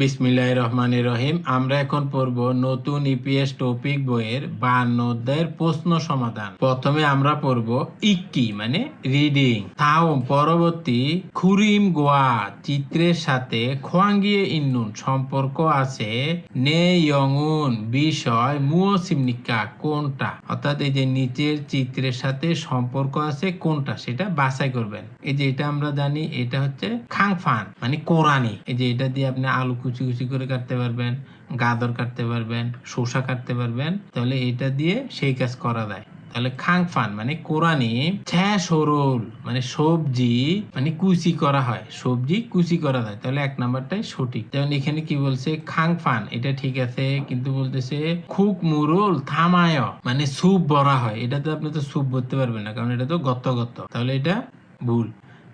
বিসমিল্লাহ রহমান রহিম। আমরা এখন পড়ব নতুন ইপিএস টপিক বইয়ের বান্ন অধ্যায়ের প্রশ্ন সমাধান। প্রথমে আমরা পড়ব ইক্কি মানে রিডিং থাউম পরবর্তী খুরিম গোয়া চিত্রের সাথে খোয়াঙ্গিয়ে ইন্নুন সম্পর্ক আছে নে ইয়ংউন, বিষয় মুও সিমনিকা কোনটা? অর্থাৎ এই যে নিচের চিত্রের সাথে সম্পর্ক আছে কোনটা, সেটা বাছাই করবেন। এই যে এটা আমরা জানি, এটা হচ্ছে খাংফান মানে কোরআনি এই যে এটা দিয়ে আপনি আলু কুচি কুচি করে কাটতে পারবেন গাজর কাটতে পারবেন, শসা কাটতে পারবেন, তাহলে এটা দিয়ে সেই কাজ করা যায়। তাহলে খাংফান মানে কোরআনি সরল মানে সবজি মানে কুচি করা হয়, সবজি কুচি করা যায়। তাহলে এক নাম্বারটাই সঠিক। যেমন এখানে কি বলছে খাংফান এটা ঠিক আছে, কিন্তু বলতেছে খুক মুরুল থামায় মানে স্যুপ ভরা হয়। এটা তো আপনি তো স্যুপ ভরতে পারবেন না, কারণ এটা তো গত্ত গত্ত। তাহলে এটা ভুল।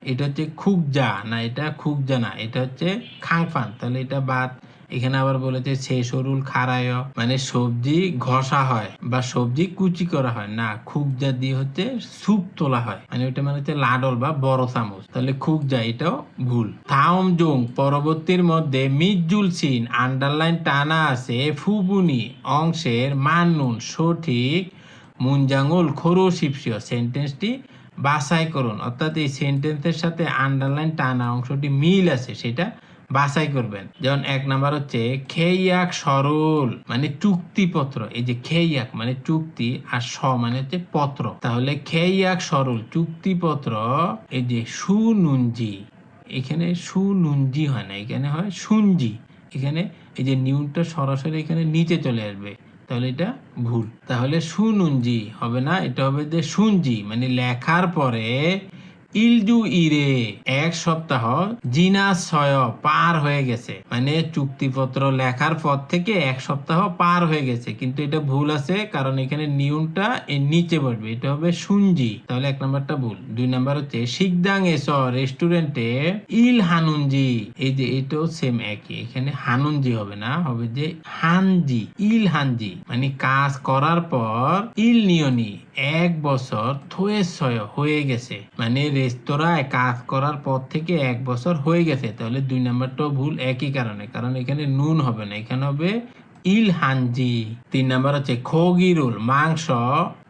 এটা হচ্ছে খুকজা না এটা খুকজা না, এটা হচ্ছে খাংফান। তাহলে এটা বাদ। এখানে আবার বলেছে সে সরুল খারায় মানে সবজি ঘষা হয় বা সবজি কুচি করা হয়। না খুকজা দিয়ে হচ্ছে স্যুপ তোলা হয়। মানে ওইটা মানে হচ্ছে লাডল বা বড় চামচ। তাহলে খুকজা এটাও ভুল। থাউম জুং পরবর্তীর মধ্যে মিজুল সিন, আন্ডারলাইন টানা আছে ফুবুনি অংশের মান্নুন সঠিক মুনজাঙ্গুল খরো শিপসিও সেন্টেন্সটি বাছাই করুন। অর্থাৎ এই সেন্টেন্সের সাথে আন্ডারলাইন টানা অংশটি মিল আছে, সেটা বাছাই করবেন। যেমন এক নাম্বার হচ্ছে খেয়াক সরল মানে চুক্তিপত্র। এই যে খেয়াক মানে চুক্তি, আর স মানে হচ্ছে পত্র। তাহলে খেয়াক সরল চুক্তিপত্র, এই যে সুনুঞ্জি এখানে সুনুঞ্জি হয় না, এখানে হয় সুঞ্জি এখানে এই যে নিউনটা সরাসরি এখানে নিচে চলে আসবে। তাহলে এটা ভুল। তাহলে সুনুঞ্জি হবে না এটা হবে যে শুনজি মানে লেখার পরে ইলজু ইরে। এক সপ্তাহ জিনাশয় পার হয়ে গেছে। মানে চুক্তিপত্র লেখার পর থেকে এক সপ্তাহ পার হয়ে গেছে। কিন্তু এটা ভুল আছে, কারণ এখানে নিয়মটা এর নিচে বসবে। এটা হবে সুঞ্জি তাহলে এক নাম্বারটা ভুল। দুই নাম্বার হচ্ছে, শিকদাং এস রেস্টুরেন্টে ইল হানুনজি। এই যে এটাও সেম একই। এখানে হানুনজি হবে না, হবে যে হানজি, ইল হানজি। মানে কাজ করার পর ইল নিয়নি। এক বছর থয়েসয় হয়ে গেছে। মানে রেস্তোরাঁয় কাজ করার পর থেকে এক বছর হয়ে গেছে। তাহলে দুই নাম্বারটাও ভুল একই কারণে। কারণ এখানে নুন হবে না। এখানে হবে ইল হানজি। তিন নাম্বার হচ্ছে খগিরুল, মাংস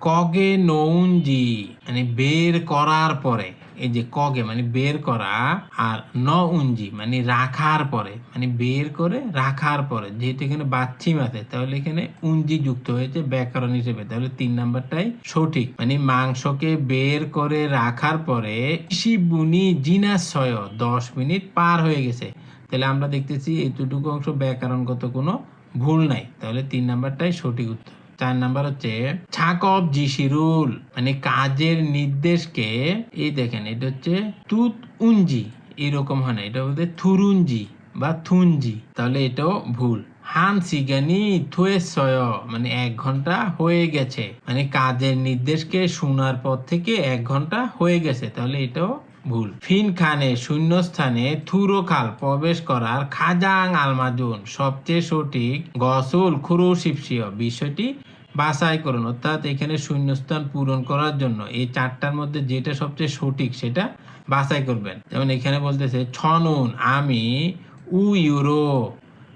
কগে নৌনজি। মানে বের করার পরে। এই যে কগে মানে বের করা আর ন উঞ্জি মানে রাখার পরে মানে বের করে রাখার পরে, যেহেতু এখানে বাচ্চিম আছে, তাহলে এখানে উঞ্জি যুক্ত হয়েছে ব্যাকরণ হিসেবে। তাহলে তিন নাম্বারটাই সঠিক। মানে মাংসকে বের করে রাখার পরে শিবুনি জিনাশয় দশ মিনিট পার হয়ে গেছে। তাহলে আমরা দেখতেছি এতটুকু অংশ ব্যাকরণগত কোনো ভুল নাই। তাহলে তিন নাম্বারটাই সঠিক উত্তর। চার নাম্বার হচ্ছে ছাকব জিসিরুল মানে কাজের নির্দেশকে, এই দেখেন, এটা হচ্ছে তুত উঞ্জি। এরকম হয় না, এটা বলতে থুরুঞ্জি বা থুঞ্জি তাহলে এটাও ভুল। হান সিগানি থুয়ে সয়। মানে এক ঘণ্টা হয়ে গেছে। মানে কাজের নির্দেশকে শোনার পর থেকে এক ঘণ্টা হয়ে গেছে। তাহলে এটাও ভুল। ফিন খানে শূন্যস্থানে থুরো খাল প্রবেশ করার খাজাং আলমাজুন, সবচেয়ে সঠিক গসুল খুরু শিপসিয় বিষয়টি বাছাই করুন। অর্থাৎ এখানে শূন্যস্থান পূরণ করার জন্য এই চারটার মধ্যে যেটা সবচেয়ে সঠিক সেটা বাছাই করবেন। যেমন এখানে বলতেছে, ছনুন আমি উ ইউরো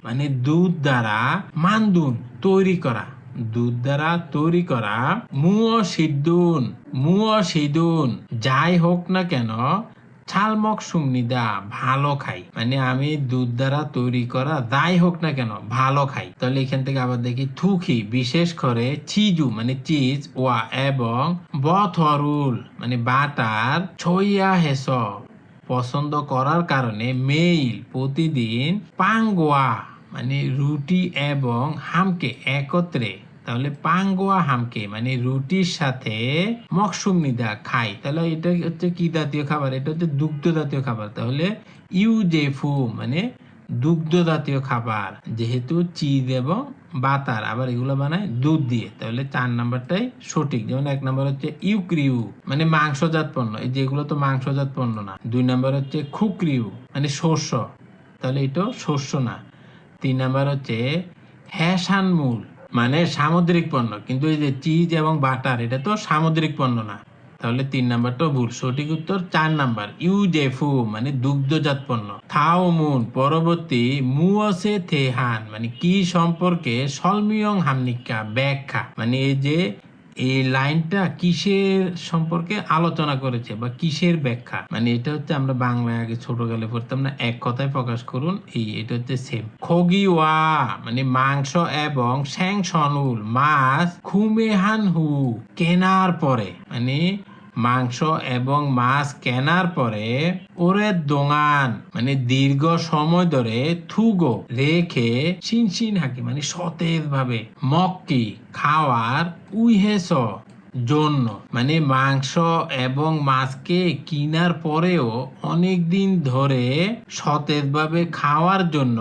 মানে দুধ দ্বারা মান্দুন তৈরি করা। দুধ দ্বারা তৈরি করা মুও সিদ্ধুন, মুও সিদুন যাই হোক না কেন ছালমক সুমনিদা ভালো খাই। মানে আমি দুধ দ্বারা তৈরি করা যাই হোক না কেন, ভালো খাই। তাহলে এখান থেকে আবার দেখি থুকি বিশেষ করে চিজু মানে চিজ, ওয়া এবং বথরুল মানে বাটার, ছইয়া হেস পছন্দ করার কারণে মেইল প্রতিদিন পাঙ্গোয়া মানে রুটি এবং হামকে একত্রে তাহলে পাঙ্গোয়া হামকে মানে রুটির সাথে মকসুমিদা খাই তাহলে এটা হচ্ছে কি জাতীয় খাবার? এটা হচ্ছে দুগ্ধ জাতীয় খাবার। তাহলে ইউজেফু মানে দুগ্ধ জাতীয় খাবার, যেহেতু চিজ এবং বাতার, আবার এগুলো বানায় দুধ দিয়ে। তাহলে চার নাম্বারটাই সঠিক। যেমন এক নাম্বার হচ্ছে ইউক্রিউ মানে মাংসজাত পণ্য। এই যেগুলো তো মাংসজাত পণ্য না। দুই নাম্বার হচ্ছে খুকরিউ মানে শস্য। তাহলে এটাও শস্য না। তিন নাম্বার হচ্ছে হ্যাসানমূল মানে সামুদ্রিক পণ্য, কিন্তু এই যে চিজ এবং বাটার এটা তো সামুদ্রিক পণ্য না। তাহলে তিন নাম্বারটা ভুল, সঠিক উত্তর চার নাম্বার, ইউজেফু মানে দুগ্ধজাত পণ্য। থাওমুন পরবর্তী মুয়সে থেহান মানে কি সম্পর্কে সলমিয়ং হামনিকা ব্যাখ্যা মানে এই যে এই লাইনটা কিসের সম্পর্কে আলোচনা করেছে বা কিসের ব্যাখ্যা? মানে এটা হচ্ছে আমরা বাংলায় আগে ছোট গেলে পড়তাম না, এক কথায় প্রকাশ করুন, এই এটা হচ্ছে সেম খগিওয়া মানে মাংস এবং স্যাং সনুল মাছ খুমেহান হু কেনার পরে মানে মাংস এবং মাছ কেনার পরে ওরে দোঙান মানে দীর্ঘ সময় ধরে থুগো রেখে চিনচিন হাকি মানে সতেজ ভাবে মক্কি খাওয়ার উইহেস জন্য। মানে মাংস এবং মাছকে কিনার পরেও অনেক দিন ধরে সতেজভাবে খাওয়ার জন্য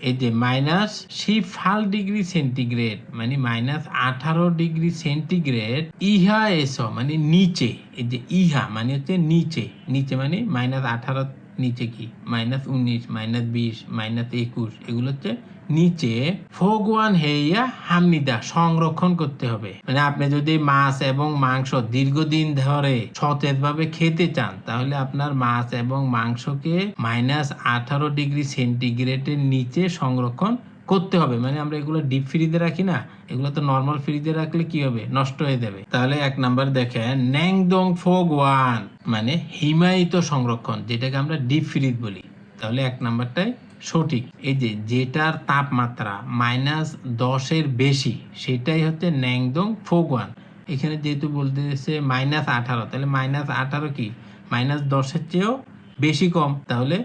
এই যে মাইনাস সিফাল ডিগ্রি সেন্টিগ্রেড মানে মাইনাস আঠারো ডিগ্রি সেন্টিগ্রেড, ইহা এস মানে নিচে, এই যে ইহা মানে হচ্ছে নিচে নিচে মানে মাইনাস আঠারো, নিচে কি? মাইনাস উনিশ, মাইনাস বিশ, মাইনাস একুশ, এগুলো হচ্ছে নিচে ফোগওয়ান হেইয়া হামনিদা সংরক্ষণ করতে হবে। মানে আপনি যদি মাছ এবং মাংস দীর্ঘদিন ধরে সতেজভাবে খেতে চান, তাহলে আপনার মাছ এবং মাংসকে মাইনাস আঠারো ডিগ্রি সেন্টিগ্রেডের নিচে সংরক্ষণ করতে হবে। মানে আমরা এগুলো ডিপ ফ্রিজে রাখি না, এগুলো তো নর্মাল ফ্রিজে রাখলে কি হবে? নষ্ট হয়ে যাবে। তাহলে এক নাম্বার দেখেন, ন্যাংদং ফোগ ওয়ান মানে হিমায়িত সংরক্ষণ, যেটাকে আমরা ডিপ ফ্রিজ বলি। তাহলে এক নাম্বারটাই সঠিক। এই যে যেটার তাপমাত্রা মাইনাস দশের বেশি, সেটাই হচ্ছে ন্যাংদং ফোগ ওয়ান এখানে যেহেতু বলতেছে মাইনাস আঠারো, তাহলে মাইনাস আঠারো কি? মাইনাস দশের চেয়েও বেশি কম, তাহলে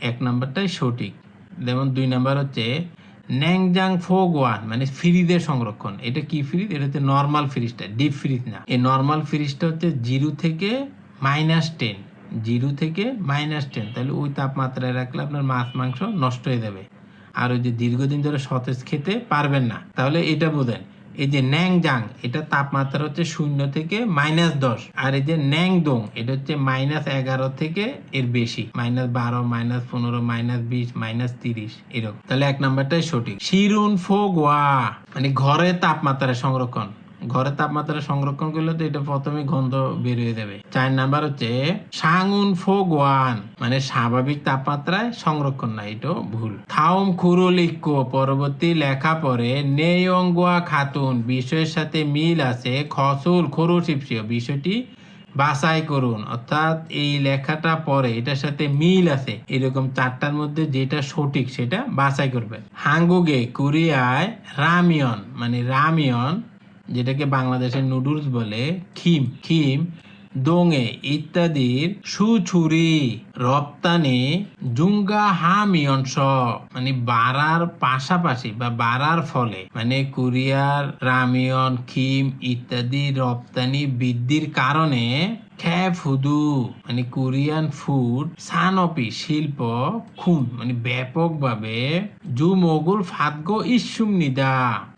এক নম্বরটাই সঠিক। যেমন দুই নম্বর হচ্ছে ন্যাংজাং ফোগ ওয়ান মানে ফ্রিজের সংরক্ষণ। এটা কি ফ্রিজ? এটা হচ্ছে নর্মাল ফ্রিজটা, ডিপ ফ্রিজ না। এই নর্মাল ফ্রিজটা হচ্ছে জিরো থেকে মাইনাস টেন। জিরো থেকে মাইনাস টেন, তাহলে ওই তাপমাত্রায় রাখলে আপনার মাছ মাংস নষ্ট হয়ে যাবে। আর ওই যে দীর্ঘদিন ধরে সতেজ খেতে পারবেন না। তাহলে এটা বোঝেন, এই যে ন্যাং জাং এটা তাপমাত্রা হচ্ছে শূন্য থেকে মাইনাস দশ, আর এই যে ন্যাংদং, এটা হচ্ছে মাইনাস এগারো থেকে এর বেশি, মাইনাস বারো, মাইনাস পনেরো, মাইনাস বিশ, মাইনাস তিরিশ, এরকম। তাহলে এক নাম্বারটাই সঠিক। শিরুন ফোগওয়া মানে ঘরের তাপমাত্রা সংরক্ষণ। ঘরে তাপমাত্রা সংরক্ষণ করলে তো এটা প্রথমে গন্ধ বের হয়ে যাবে। চার নাম্বার হচ্ছে সাঙুন ফোগওয়ান মানে স্বাভাবিক তাপমাত্রায় সংরক্ষণ না, এটাও ভুল। থাউম খুরুলিক্য পরবর্তী লেখা পরে নেয়ঙ্গুয়া খাতুন, বিষয়ের সাথে মিল আছে, খসুল খরুশিপসীয় বিষয়টি বাছাই করুন। অর্থাৎ এই লেখাটা পরে এটার সাথে মিল আছে, এরকম চারটার মধ্যে যেটা সঠিক সেটা বাছাই করবেন। হাঙ্গুগে, কোরিয়ায় রামিয়ন মানে রামিয়ন যেটাকে বাংলাদেশের নুডলস বলে, খিম খিম, দোঙে ইত্যাদির সুছুরি, রপ্তানি জুঙ্গা হামিয়ন স মানে বাড়ার পাশাপাশি বা বাড়ার ফলে মানে কোরিয়ার, রামিয়ন, খিম ইত্যাদি রপ্তানি বৃদ্ধির কারণে হুদু মানে কোরিয়ান ফুড সানপি শিল্প, খুন মানে ব্যাপকভাবে জু মোগল ফাদগ ইসুম নিদা,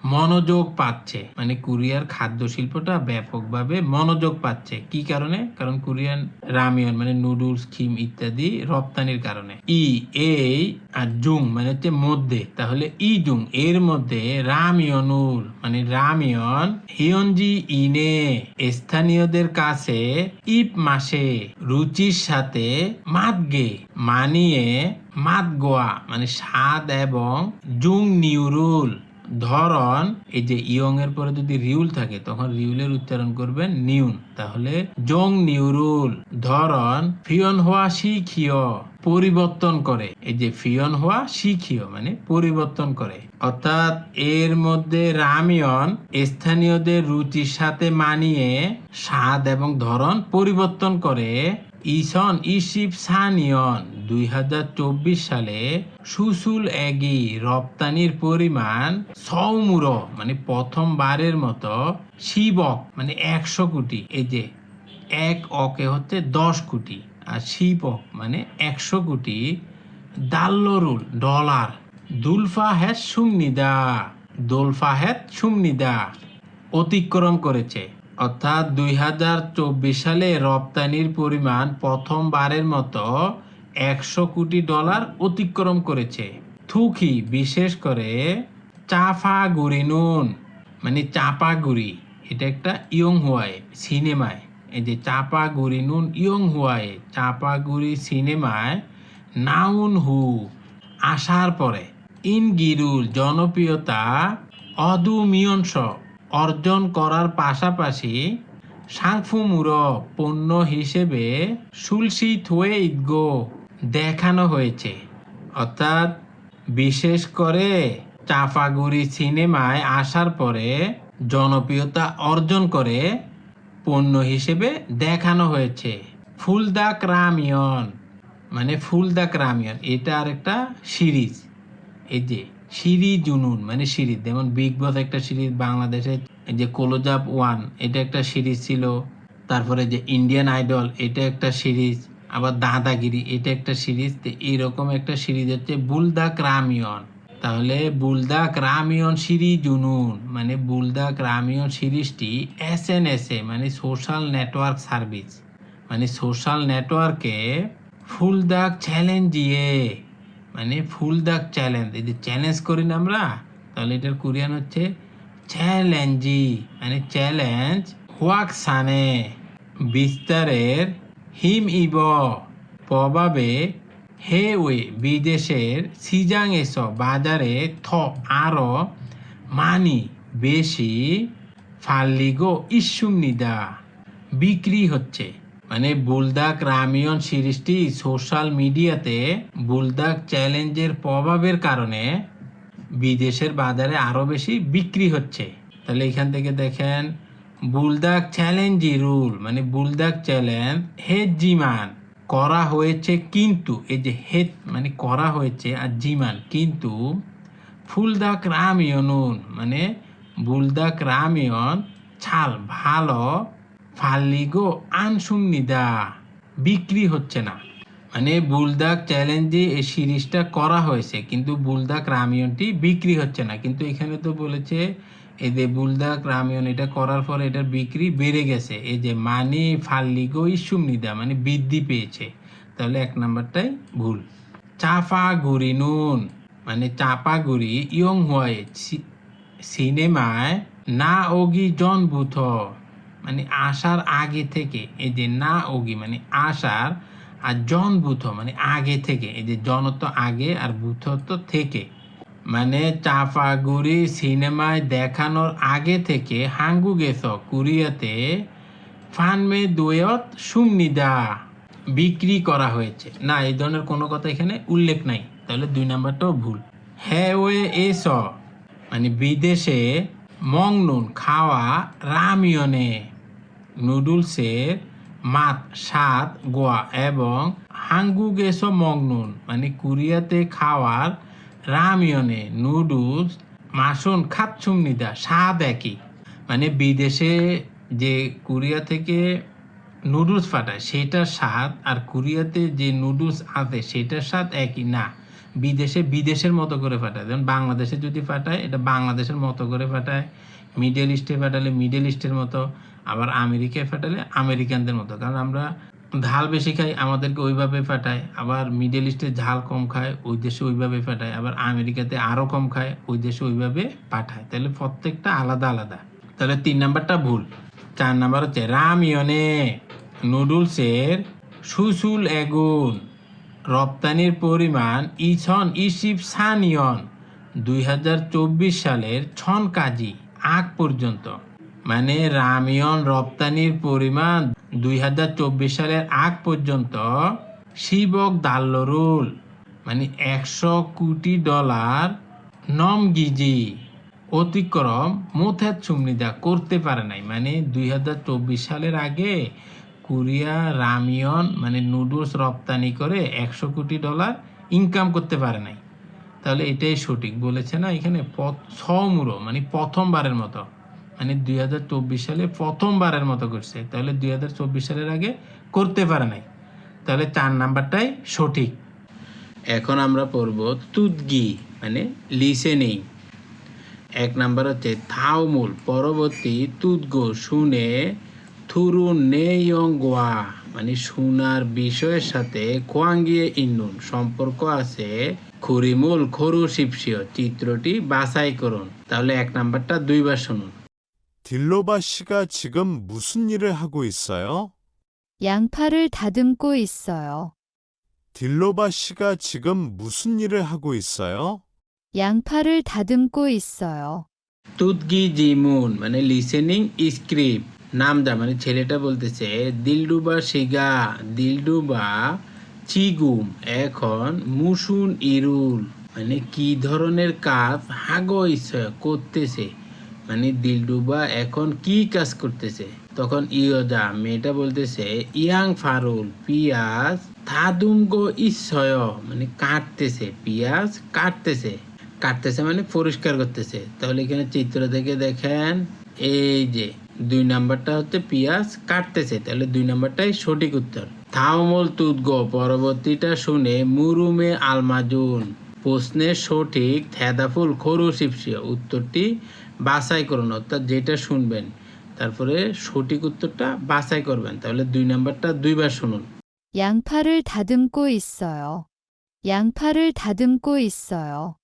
মনোযোগ পাচ্ছে। মানে কোরিয়ার খাদ্য শিল্পটা ব্যাপকভাবে মনোযোগ পাচ্ছে। কি কারণে? কারণ কোরিয়ান রামিয়ন মানে নুডলস খিম ইত্যাদি রপ্তানির কারণে। ই এই আর জুং মানে হচ্ছে মধ্যে। তাহলে ই জুং, এর মধ্যে রামিয়নুল মানে রামিয়ন, হিয়নজি ইনে, স্থানীয়দের কাছে ইপ মাসে, রুচির সাথে মাতগে মানিয়ে মাতগোয়া মানে স্বাদ এবং জুং নিউরুল, ধরন, এই যে ইয়ং এর পরে যদি রিউল থাকে, তখন রিউলের উচ্চারণ করবেন নিউন। তাহলে জং নিউরুল, ধরন, ফিয়ন হওয়া শিখিয়। পরিবর্তন করে। এই যে ফিয়ন হওয়া শিখিয় মানে পরিবর্তন করে। অর্থাৎ এর মধ্যে রামিয়ন স্থানীয়দের রুচির সাথে মানিয়ে স্বাদ এবং ধরন পরিবর্তন করে। ইসন ইসিপ সানিয়ন দুই হাজার চব্বিশ সালে সুসুল এগি রপ্তানির পরিমাণ সৌমুর মানে প্রথমবারের মতো শিবক মানে একশো কোটি। এই যে এক অকে হচ্ছে দশ কোটি। আর শিবক মানে একশো কোটি দাল্লরুল ডলার। দুলফা হ্যাত সুমনিদা, দোলফা হ্যাত সুমনিদা। অতিক্রম করেছে। অর্থাৎ দুই হাজার চব্বিশ সালে রপ্তানির পরিমাণ প্রথমবারের মতো একশো কোটি ডলার অতিক্রম করেছে। থুকি বিশেষ করে চাফা গুড়ি নুন মানে চাপা গুড়ি এটা একটা ইয়ং হুয়ায় সিনেমায়। এই যে চাপাগুড়ি নুন ইয়ং হুয়ায়ে চাপাগুড়ি সিনেমায় নাউন হু আসার পরে ইন গিরুল জনপ্রিয়তা অদুমিয়ংস অর্জন করার পাশাপাশি সাংফুমুর পণ্য হিসেবে সুলসি থুয়ে ইদগো দেখানো হয়েছে। অর্থাৎ বিশেষ করে চাপাগুড়ি সিনেমায় আসার পরে জনপ্রিয়তা অর্জন করে পণ্য হিসেবে দেখানো হয়েছে। ফুল ফুলদা ক্রামিয়ন মানে ফুল ফুলদা ক্রামিয়ন এটা আর একটা সিরিজ। এই যে সিরিজ জুনুন মানে সিরিজ। যেমন বিগ বস একটা সিরিজ বাংলাদেশে যে কোলোজাপ ওয়ান এটা একটা সিরিজ ছিল। তারপরে যে ইন্ডিয়ান আইডল এটা একটা সিরিজ। আবার দাদাগিরি এটা একটা সিরিজ। এইরকম একটা সিরিজ হচ্ছে বুল বুলদা ক্রামিয়ন তাহলে বুলদা ক্রামিয়ন সিরিজ জুনুন। মানে বুলদা ক্রামিয়ন সিরিজটি এস এন এস এ মানে সোশ্যাল নেটওয়ার্ক সার্ভিস মানে সোশ্যাল নেটওয়ার্কে ফুল দাগ চ্যালেঞ্জ দিয়ে। মানে ফুল দাগ চ্যালেঞ্জ এই যে চ্যালেঞ্জ করি না আমরা, তাহলে এটার কোরিয়ান হচ্ছে চ্যালেঞ্জি মানে চ্যালেঞ্জ হোয়াক সানে। বিস্তারের হিম ইব। প্রভাবে হে ওয়ে বিদেশের সিজাং এস বাজারে থ আরও মানি বেশি ফাল্লিগো ইস্যুম নিদা বিক্রি হচ্ছে। মানে বুলদাক রামিয়ন সিরিজটি সোশ্যাল মিডিয়াতে বুলদাক চ্যালেঞ্জের প্রভাবের কারণে বিদেশের বাজারে আরও বেশি বিক্রি হচ্ছে। তাহলে এখান থেকে দেখেন, বুলদাক চ্যালেঞ্জি রুল। মানে বুলদাক চ্যালেঞ্জ হেড জিমান করা হয়েছে কিন্তু, এই যে হেড মানে করা হয়েছে আর জিমান কিন্তু ফুলদাক রামিয়নুন মানে বুলদাক রামিয়ন, ছাল ভালো, ফাল্লিগো আনসুমনিদা বিক্রি হচ্ছে না। মানে বুলদাক চ্যালেঞ্জে এই সিরিজটা করা হয়েছে, কিন্তু বুলদাক রামিয়নটি বিক্রি হচ্ছে না। কিন্তু এখানে তো বলেছে এই যে বুলদাক রামিয়ন এটা করার পরে এটার বিক্রি বেড়ে গেছে। এই যে মানি ফাল্লিগো ইসুমনিদা মানে বৃদ্ধি পেয়েছে। তাহলে এক নাম্বারটাই ভুল। চাপা গুড়ি নুন মানে চাপা গুড়ি ইয়ং হয়ে সিনেমায় না ওগি জন বুথ মানে আসার আগে থেকে। এই যে না ওগি মানে আসার আর জন বুথ মানে আগে থেকে। এই যে জনত আগে আর তো থেকে। মানে চাপাগুড়ি সিনেমায় দেখানোর আগে থেকে হাঙ্গু গেছ কুরিয়াতে। ফানমে দোয়ত সুমনিদা বিক্রি করা হয়েছে। না, এই ধরনের কোনো কথা এখানে উল্লেখ নাই। তাহলে দুই নাম্বারটাও ভুল। হ্যাঁ ওয়ে এস মানে বিদেশে মংনুন খাওয়া রামিয়নে। নুডলসের মাত স্বাদ গোয়া এবং হাঙ্গুগেস মংনুন মানে কোরিয়াতে খাওয়ার রামিয়নে নুডলস মাসুন খাচ্ছুমনিদা স্বাদ একই। মানে বিদেশে যে কোরিয়া থেকে নুডলস পাঠায়, সেটার স্বাদ আর কোরিয়াতে যে নুডলস আছে, সেটার স্বাদ একই। না, বিদেশে, বিদেশের মতো করে পাঠায়। যেমন বাংলাদেশে যদি পাঠায়, এটা বাংলাদেশের মতো করে পাঠায়। মিডল ইস্টে পাঠালে মিডল ইস্টের মতো, আবার আমেরিকায় পাঠালে আমেরিকানদের মতো। কারণ আমরা ঝাল বেশি খাই, আমাদেরকে ওইভাবে পাঠায় আবার মিডল ইস্টে ঝাল কম খায়, ওই দেশে ওইভাবে পাঠায় আবার আমেরিকাতে আরও কম খায়, ওই দেশে ওইভাবে পাঠায়। তাহলে প্রত্যেকটা আলাদা আলাদা। তাহলে তিন নাম্বারটা ভুল। চার নাম্বার হচ্ছে রামিয়নে নুডলসের সুসুল এগুন, রপ্তানির পরিমাণ ইছন ইসিপ সানিয়ন, দুই হাজার চব্বিশ সালের ছন কাজি আগ পর্যন্ত। মানে রামিয়ন রপ্তানির পরিমাণ দুই হাজার চব্বিশ সালের আগ পর্যন্ত শিবক দাল্লরুল মানে একশো কোটি ডলার নম গিজি অতিক্রম মোথেত চুমনিদা করতে পারে নাই। মানে দুই হাজার চব্বিশ সালের আগে কোরিয়া রামিয়ন মানে নুডলস রপ্তানি করে একশো কোটি ডলার ইনকাম করতে পারে নাই। তাহলে এটাই সঠিক বলেছে না এখানে ছ ছমুরো মানে প্রথমবারের মতো। মানে দুই হাজার চব্বিশ সালে প্রথমবারের মতো করছে। তাহলে দুই হাজার চব্বিশ সালের আগে করতে পারে নাই। তাহলে চার নাম্বারটাই সঠিক। এখন আমরা পড়ব তুদগি মানে লিসেনিং এক নাম্বার হচ্ছে থাউমুল পরবর্তী তুদগো শুনে থুরু নেয়ং গোয়া মানে শোনার বিষয়ের সাথে কোয়াঙ্গিয়ে ইন্নুন, সম্পর্ক আছে খুরিমুল খরু শিপসিও চিত্রটি বাছাই করুন। তাহলে এক নাম্বারটা দুইবার শুনুন। 딜로바 씨가 지금 무슨 일을 하고 있어요? 양파를 다듬고 있어요. 딜로바 씨가 지금 무슨 일을 하고 있어요? 양파를 다듬고 있어요. তুদগি জিমুন মানে লিসেনিং স্ক্রিপ্ট নামদা মানে ছেলেটা বলতেছে দিলডুবা শিগা দিলডুবা চিগুম এখন মুসুন ইরুল মানে কি ধরনের কাজ হাগো ইচ্ছা করতেছে মানে দিলডুবা এখন কি কাজ করতেছে? তখন ইয়দা, মেয়েটা বলতেছে, ইয়াং ফারুল, পিয়াজ থাদুমগো ইচ্ছয় মানে কাটতেছে, পিয়াজ কাটতেছে। কাটতেছে মানে পরিষ্কার করতেছে। তাহলে এখানে চিত্র থেকে দেখেন, এই যে দুই নাম্বারটা হচ্ছে পিয়াজ কাটতেছে। তাহলে দুই নাম্বারটাই সঠিক উত্তর। থাউমল তুদগ, পরবর্তীটা শুনে মুরুমে আলমাজুন। প্রশ্নের সঠিক থেদাফুল খরু শিপসিয়া উত্তরটি বাছাই করুন অর্থাৎ যেটা শুনবেন তারপরে সঠিক উত্তরটা বাছাই করবেন তাহলে দুই নাম্বারটা দুইবার শুনুন 양파를 다듬고 있어요. 양파를 다듬고 있어요.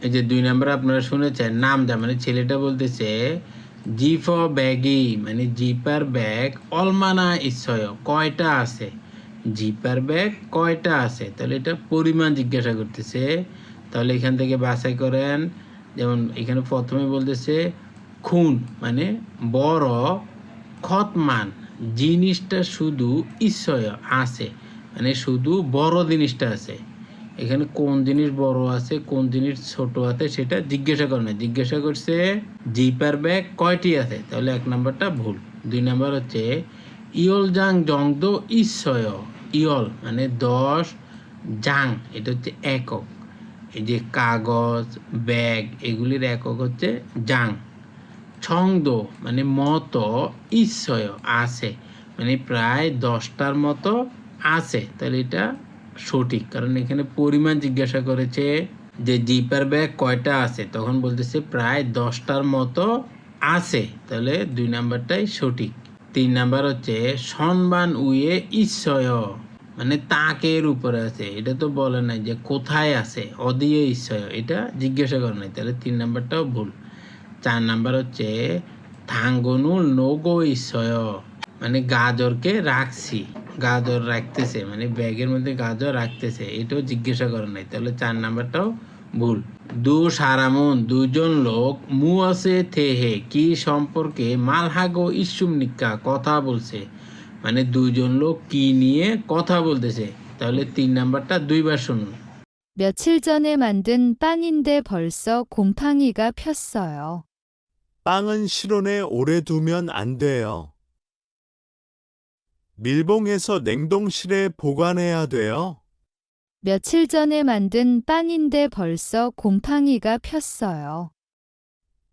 এই যে দুই নাম্বার আপনারা শুনেছেন নাম দা মানে ছেলেটা বলতেছে জিফ ব্যাগি মানে জিপার ব্যাগ অলমানা ইচ্ছয় কয়টা আছে জিপার ব্যাগ কয়টা আছে তাহলে এটা পরিমাণ জিজ্ঞাসা করতেছে তাহলে এখান থেকে বাছাই করেন যেমন এখানে প্রথমে বলতেছে খুন মানে বড় খতমান। জিনিসটা শুধু ইচ্ছয় আছে মানে শুধু বড় জিনিসটা আছে। এখানে কোন জিনিস বড় আছে, কোন জিনিস ছোট আছে সেটা জিজ্ঞাসা করে না জিজ্ঞাসা করছে, জিপার ব্যাগ কয়টি আছে? তাহলে এক নাম্বারটা ভুল। দুই নাম্বার হচ্ছে, ইয়ল জাং জংদ ইশ্বয় ইয়ল মানে দশ জাং, এটা হচ্ছে একক। এই যে কাগজ, ব্যাগ, এগুলির একক হচ্ছে জাং। ছন্দ মানে মতো, ঈশ্বয় আছে মানে প্রায় দশটার মতো আছে। তাহলে এটা সঠিক, কারণ এখানে পরিমাণ জিজ্ঞাসা করেছে যে জিপার ব্যাগ কয়টা আছে? তখন বলতেছে প্রায় দশটার মতো আছে। তাহলে দুই নাম্বারটাই সঠিক। তিন নাম্বার হচ্ছে সম্মান উয়ে ঈশ্বয়। মানে তাকের উপরে আছে। এটা তো বলে নাই যে কোথায় আছে অদিয়ে ঈশ্বয় এটা জিজ্ঞাসা করে নাই। তাহলে তিন নাম্বারটাও ভুল। চার নাম্বার হচ্ছে, থাঙ্গনুল নোগো ঈশ্বয় মানে গাজরকে রাখছি। গাজর রাখতেছে মানে ব্যাগের মধ্যে গাজর রাখতেছে। এটাও জিজ্ঞাসা করে নাই। তাহলে চার নাম্বারটাও ভুল। দু সারামন, দুজন লোক, মু আছে থেহে, কি সম্পর্কে মালহাগো ইসুম নিকা কথা বলছে? মানে দুজন লোক কি নিয়ে কথা বলতেছে তাহলে তিন নাম্বারটা দুইবার শুনুন 며칠 전에 만든 빵인데 벌써 곰팡이가 폈어요. 빵은 실온에 오래 두면 안 돼요. 밀봉해서 냉동실에 보관해야 돼요. 며칠 전에 만든 빵인데 벌써 곰팡이가 폈어요.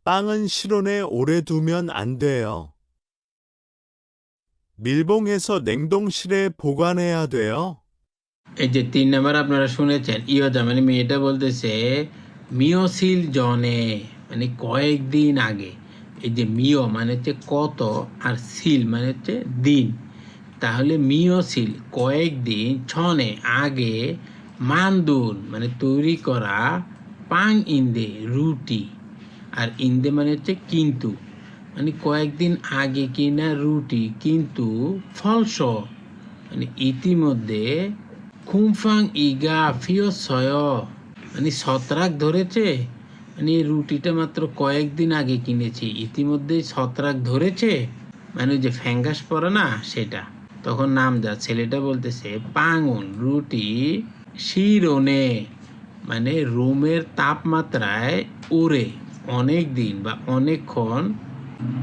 빵은 실온에 오래 두면 안 돼요. 밀봉해서 냉동실에 보관해야 돼요. এই যে তিন নাম্বার আপনারা শুনেছেন ইয়জা মানে মেয়েটা বলতেছে মিওসিল জনে মানে কয়েকদিন আগে এই যে মিও মানে হচ্ছে কত আর সিল মানে হচ্ছে দিন তাহলে মিওসিল কয়েকদিন ছনে আগে মান্দুন মানে তৈরি করা পাং ইন্দে রুটি আর ইন্দে মানে হচ্ছে কিন্তু মানে কয়েকদিন আগে কিনা রুটি, কিন্তু ফলস। মানে ইতিমধ্যে খুমফাং ইগা ফিও সয় মানে ছত্রাক ধরেছে মানে রুটিটা মাত্র কয়েকদিন আগে কিনেছি ইতিমধ্যেই ছত্রাক ধরেছে। মানে যে ফ্যাঙ্গাস পরে না, সেটা। তখন নাম যা, ছেলেটা বলতেছে পাঙ্গুন রুটি শিরোনে। মানে রুমের তাপমাত্রায় ওরে অনেক দিন বা অনেকক্ষণ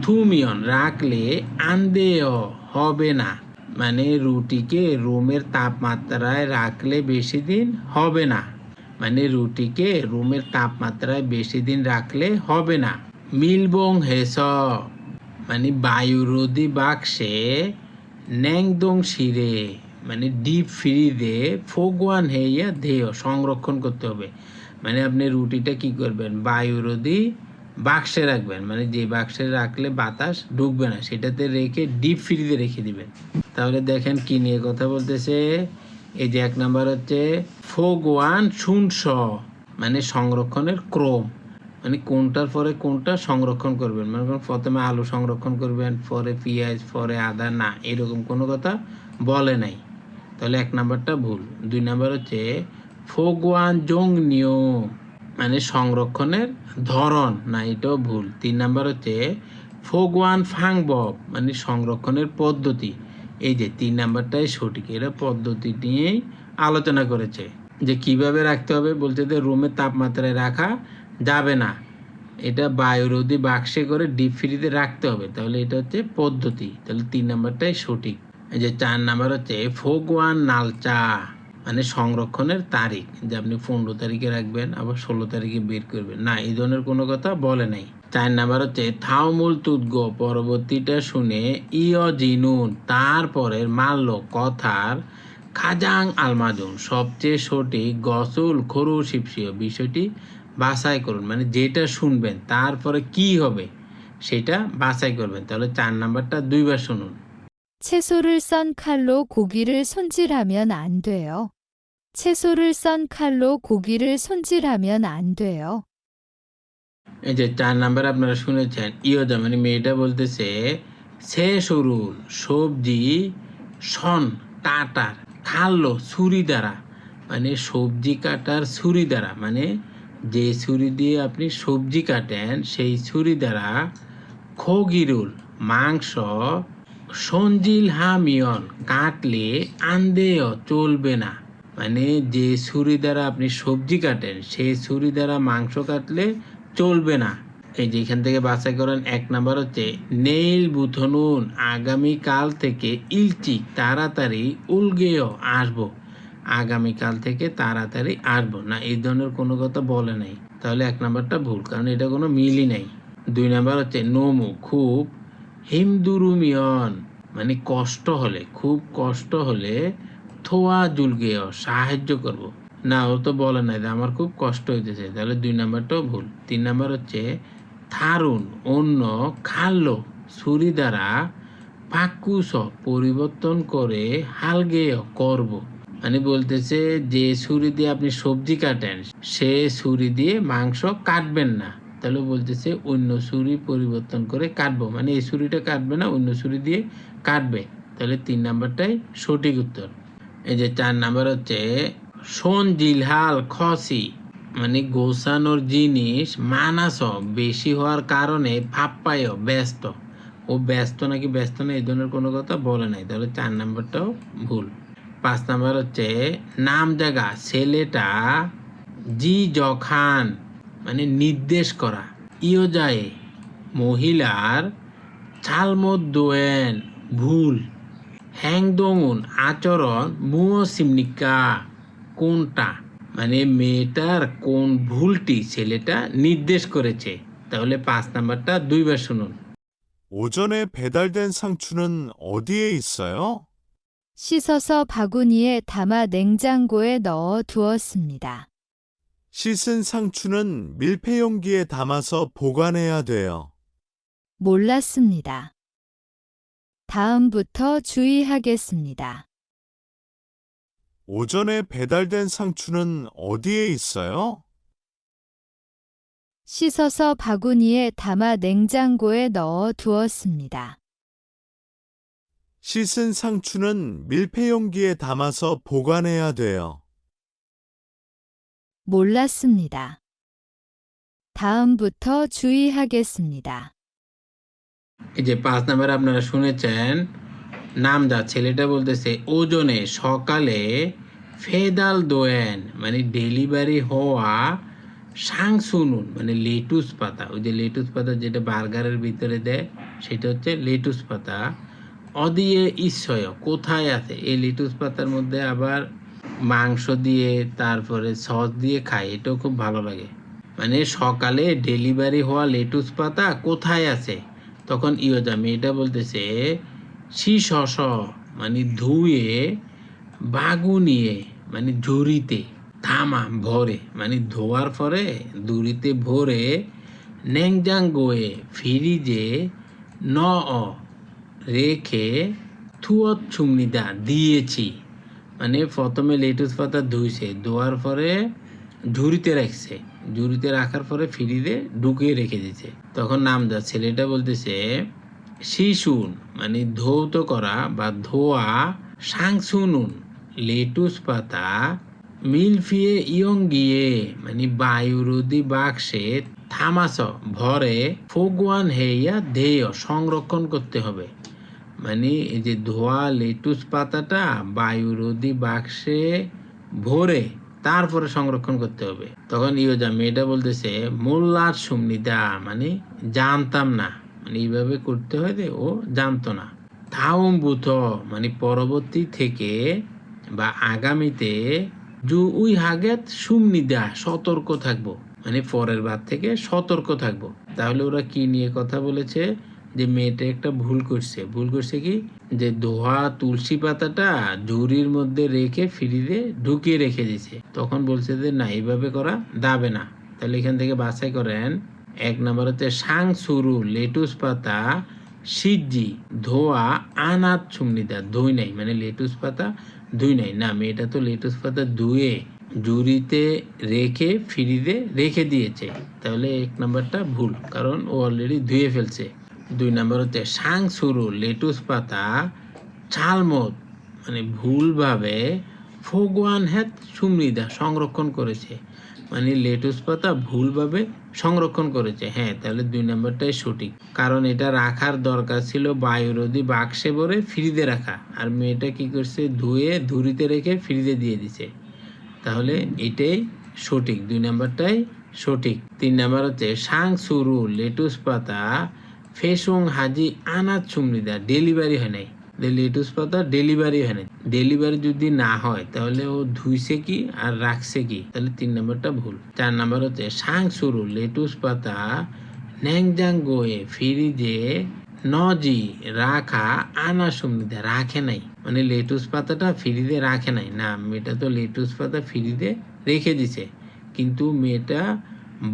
থুমিয়ন রাখলে আন্দেয় হবে না। মানে রুটিকে রুমের তাপমাত্রায় রাখলে বেশি দিন হবে না। মানে রুটিকে রুমের তাপমাত্রায় বেশি দিন রাখলে হবে না। মিলবং হেস। মানে বায়ুরোধী বাক্সে ন্যাংদং শিরে। মানে ডিপ ফ্রি ফ্রিজে ফোগওয়ান হেইয়া ধেয় সংরক্ষণ করতে হবে। মানে আপনি রুটিটা কি করবেন? বায়ুরোধী বাক্সে রাখবেন মানে যে বাক্সে রাখলে বাতাস ঢুকবে না, সেটাতে রেখে ডিপ ফ্রিজে রেখে দিবেন। তাহলে দেখেন কি নিয়ে কথা বলতেছে। এই যে এক নাম্বার হচ্ছে, ফোগ ওয়ান শুনস মানে সংরক্ষণের ক্রম। মানে কোনটার পরে কোনটা সংরক্ষণ করবেন? মানে প্রথমে আলু সংরক্ষণ করবেন, পরে পেঁয়াজ, পরে আদা, না, এরকম কোনো কথা বলে নাই। তাহলে এক নাম্বারটা ভুল। দুই নাম্বার হচ্ছে ফোগুয়ান জং নিও মানে সংরক্ষণের ধরন, না, এটাও ভুল। তিন নাম্বার হচ্ছে ফোগুয়ান ফাংবব মানে সংরক্ষণের পদ্ধতি। এই যে তিন নাম্বারটাই সঠিক, এরা পদ্ধতি নিয়েই আলোচনা করেছে যে কীভাবে রাখতে হবে। বলতে যে রুমের তাপমাত্রায় রাখা যাবে না। এটা বায়ুরোধী বাক্সে করে ডিপ ফ্রিজে রাখতে হবে। তাহলে এটা হচ্ছে পদ্ধতি। তাহলে তিন নাম্বারটাই সঠিক। যে চার নাম্বার হচ্ছে ফোগুয়ান নালচা। মানে সংরক্ষণের তারিখ, যে আপনি পনেরো তারিখে রাখবেন, আবার ষোলো তারিখে বের করবেন। না, এই ধরনের কোনো কথা বলে নাই। চার নাম্বার হচ্ছে, থাউমুল তুদ্গ, পরবর্তীটা শুনে ইয় জিনুন তারপরের মাল্য কথার খাজাং আলমাদুন সবচেয়ে সঠিক গসুল খরু শিপসিও বিষয়টি বাছাই করুন। মানে যেটা শুনবেন, তারপরে কি হবে, সেটা বাছাই করবেন। তাহলে চার নাম্বারটা দুইবার শুনুন। 채소를 썬 칼로 고기를 손질하면 안 돼요. 채소를 썬 칼로 고기를 손질하면 안 돼요. এই যে চার নাম্বার আপনারা শুনেছেন ইয়োজা মানে মেয়েটা বলতেছে সে সরুর সবজি সন কাটার খাল্লো ছুরি দ্বারা মানে সবজি কাটার ছুরি দ্বারা মানে যে ছুরি দিয়ে আপনি সবজি কাটেন সেই ছুরি দ্বারা খগিরুল মাংস সঞ্জিল হামিয়ন কাটলে আন্দেয় চলবে না। মানে যে ছুরি দ্বারা আপনি সবজি কাটেন, সেই ছুরি দ্বারা মাংস কাটলে চলবে না। এই যে এখান থেকে বাছাই করেন, এক নাম্বার হচ্ছে নেইল বুথনুন, আগামীকাল থেকে ইলচিক তাড়াতাড়ি উলগেও আসব। আগামীকাল থেকে তাড়াতাড়ি আসব। না, এই ধরনের কোনো কথা বলে নাই। তাহলে এক নাম্বারটা ভুল, কারণ এটা কোনো মিলই নাই। দুই নাম্বার হচ্ছে নোমু, খুব হিমদুরুমিয়ন মানে কষ্ট হলে, খুব কষ্ট হলে থোয়া জুলগেও সাহায্য করব। না, ও তো বলে নাই আমার খুব কষ্ট হইতেছে, তাহলে দুই নাম্বারটাও ভুল। তিন নাম্বার হচ্ছে থারুন, অন্য খাল্লো ছুরি দ্বারা পাকুস পরিবর্তন করে হালগেয় করব। মানে বলতেছে যে ছুরি দিয়ে আপনি সবজি কাটেন, সে ছুরি দিয়ে মাংস কাটবেন না। তাহলে বলতেছে, অন্য সুরি পরিবর্তন করে কাটবো। মানে এই সুরিটা কাটবে না, অন্য সুরি দিয়ে কাটবে। তাহলে তিন নাম্বারটাই সঠিক উত্তর। এই যে চার নাম্বার হচ্ছে সোন জিলহাল খসি। মানে গোসানোর জিনিস মানাস বেশি হওয়ার কারণে ফাপ্পায় ব্যস্ত। ও ব্যস্ত নাকি ব্যস্ত না, এই ধরনের কোনো কথা বলে নাই। তাহলে চার নাম্বারটাও ভুল। পাঁচ নাম্বার হচ্ছে, নাম জায়গা ছেলেটা জি জখান মানে নির্দেশ করা ইও যায় মহিলার ছালমত দোয়েন ভুল হ্যাংদঙুন আচরণ মুও সিমনিকা কোনটা মানে মেয়েটার কোন ভুলটি ছেলেটা নির্দেশ করেছে তাহলে পাঁচ নাম্বারটা দুইবার শুনুন 오전에 배달된 상추는 어디에 있어요? 씻어서 바구니에 담아 냉장고에 넣어 두었습니다. 씻은 상추는 밀폐용기에 담아서 보관해야 돼요. 몰랐습니다. 다음부터 주의하겠습니다. 오전에 배달된 상추는 어디에 있어요? 씻어서 바구니에 담아 냉장고에 넣어 두었습니다. 씻은 상추는 밀폐용기에 담아서 보관해야 돼요. 몰랐습니다. 다음부터 주의하겠습니다. এই যে পাঁচ নাম্বার আপনারা শুনেছেন নামদা ছেলেটা বলতেছে ওজনে সকালে ফেদাল দোয়েন মানে ডেলিভারি হওয়া সাংসুনুন মানে লেটুস পাতা ওই যে লেটুস পাতা যেটা বার্গারের ভিতরে দেয় সেটা হচ্ছে লেটুস পাতা অদিয়ে ঈশ্বয় কোথায় আছে এই লেটুস পাতার মধ্যে আবার মাংস দিয়ে, তারপরে সস দিয়ে খাই, এটাও খুব ভালো লাগে। মানে সকালে ডেলিভারি হওয়া লেটুস পাতা কোথায় আছে? তখন ইয়োজা মেয়েটা বলতেছে শিশস মানে ধুয়ে, বাগুনিয়ে মানে ঝুড়িতে থামা ভরে মানে ধোয়ার পরে দড়িতে ভরে ন্যাংজাং গোয়ে ফ্রিজে ন রেখে থুয়ত ছুমনিদা দিয়েছি। মানে প্রথমে লেটুস পাতা ধুইছে, ধোয়ার পরে ঝুড়িতে রাখছে। জুড়িতে রাখার পরে ফ্রিজে ঢুকিয়ে রেখে দিছে তখন নাম যা ছেলেটা বলতেছে, শিশুন মানে ধৌত করা বা ধোয়া সাংসুনুন, লেটুস পাতা মিলফিয়ে ইয়ং গিয়ে মানে বায়ুরোধী বাক্সে থামাস ভরে ফোগুয়ান হেইয়া ধেয় সংরক্ষণ করতে হবে। মানে এই যে ধোয়া লেটুস পাতাটা বায়ুরোধী বাক্সে ভরে তারপরে সংরক্ষণ করতে হবে। তখন ইয়োজা মেয়েটা বলতেছে, মোল্লার সুমনিদা মানে জানতাম না। মানে এইভাবে করতে হয় ও জানতো না। থাউম বুথ মানে পরবর্তী থেকে বা আগামীতে জু উই হাগেত সুমনিদা সতর্ক থাকব। মানে পরের বার থেকে সতর্ক থাকব। তাহলে ওরা কি নিয়ে কথা বলেছে? যে মেয়েটা একটা ভুল করছে। ভুল করছে কি? যে ধোয়া তুলসী পাতাটা ঝুড়ির মধ্যে রেখে ফ্রিজে ঢুকিয়ে রেখে দিছে তখন বলছে যে, না এইভাবে করা যাবে না। তাহলে এখান থেকে বাছাই করেন। এক নম্বর হচ্ছে, সাং সুরু লেটুস পাতা সিজ্জি, ধোয়া আনাত সুমনিদা ধুই নাই। মানে লেটুস পাতা, ধুই নাই। না, মেয়েটা তো লেটুস পাতা ধুয়ে জুড়িতে রেখে ফ্রিজে রেখে দিয়েছে। তাহলে এক নাম্বারটা ভুল, কারণ ও অলরেডি ধুয়ে ফেলছে। দুই নাম্বার হচ্ছে সাং সুরু লেটুস পাতা ছালমত মানে ভুলভাবে ফোগুয়ান হ্যাত সুমৃদা সংরক্ষণ করেছে। মানে লেটুস পাতা ভুলভাবে সংরক্ষণ করেছে। হ্যাঁ তাহলে দুই নাম্বারটাই সঠিক। কারণ এটা রাখার দরকার ছিল বায়ুরোধী বাক্সে ভরে ফ্রিজে রাখা। আর মেয়েটা কি করছে? ধুয়ে ধুরিতে রেখে ফ্রিজে দিয়ে দিছে। তাহলে এটাই সঠিক। দুই নাম্বারটাই সঠিক। তিন নাম্বার হচ্ছে সাং সুরু লেটুস পাতা ফেসং হাজি আনাত সুমৃদা ডেলিভারি হয় নাই। লেটুস পাতা ডেলিভারি হয় নাই। ডেলিভারি যদি না হয়, তাহলে ও ধুইছে কি আর রাখছে কি? তাহলে তিন নম্বরটা ভুল। চার নাম্বার হচ্ছে, সাং সুরু, লেটুস পাতা ন্যাংজাং গোয়ে ফ্রিজে নজি রাখা আনা সুমৃদা রাখে নাই। মানে লেটুস পাতাটা ফ্রিজে রাখে নাই। না, মেয়েটা তো লেটুস পাতা ফ্রিজে রেখে দিছে। কিন্তু মেয়েটা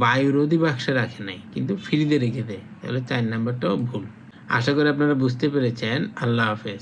বায়ুরোধী বাক্সে রাখে নাই, কিন্তু ফ্রিজে রেখে দেয়। তাহলে চার নাম্বারটাও ভুল। আশা করি আপনারা বুঝতে পেরেছেন। আল্লাহ হাফেজ।